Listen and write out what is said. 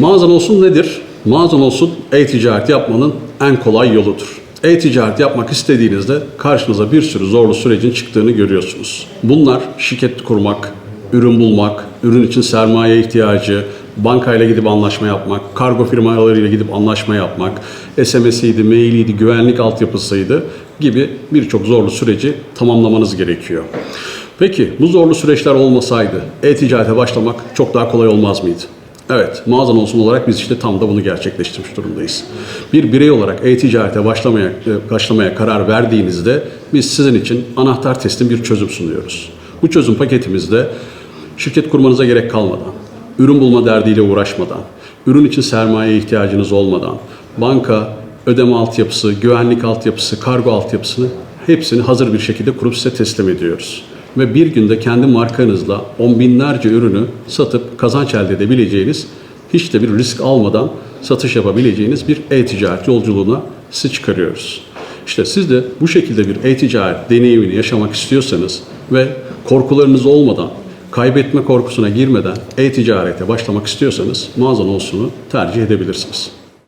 Mağazan olsun nedir? Mağazan olsun e-ticaret yapmanın en kolay yoludur. E-ticaret yapmak istediğinizde karşınıza bir sürü zorlu sürecin çıktığını görüyorsunuz. Bunlar şirket kurmak, ürün bulmak, ürün için sermaye ihtiyacı, bankayla gidip anlaşma yapmak, kargo firmalarıyla gidip anlaşma yapmak, SMS'iydi, mailiydi, güvenlik altyapısıydı gibi birçok zorlu süreci tamamlamanız gerekiyor. Peki bu zorlu süreçler olmasaydı e-ticarete başlamak çok daha kolay olmaz mıydı? Evet, mağazan olsun olarak biz işte tam da bunu gerçekleştirmiş durumdayız. Bir birey olarak e-ticarete başlamaya, e, başlamaya karar verdiğinizde biz sizin için anahtar teslim bir çözüm sunuyoruz. Bu çözüm paketimizde şirket kurmanıza gerek kalmadan, ürün bulma derdiyle uğraşmadan, ürün için sermaye ihtiyacınız olmadan, banka, ödeme altyapısı, güvenlik altyapısı, kargo altyapısını hepsini hazır bir şekilde kurup size teslim ediyoruz. Ve bir günde kendi markanızla on binlerce ürünü satıp kazanç elde edebileceğiniz, hiç de bir risk almadan satış yapabileceğiniz bir e-ticaret yolculuğuna sizi çıkarıyoruz. İşte siz de bu şekilde bir e-ticaret deneyimini yaşamak istiyorsanız ve korkularınız olmadan, kaybetme korkusuna girmeden e-ticarete başlamak istiyorsanız mağazan olsunu tercih edebilirsiniz.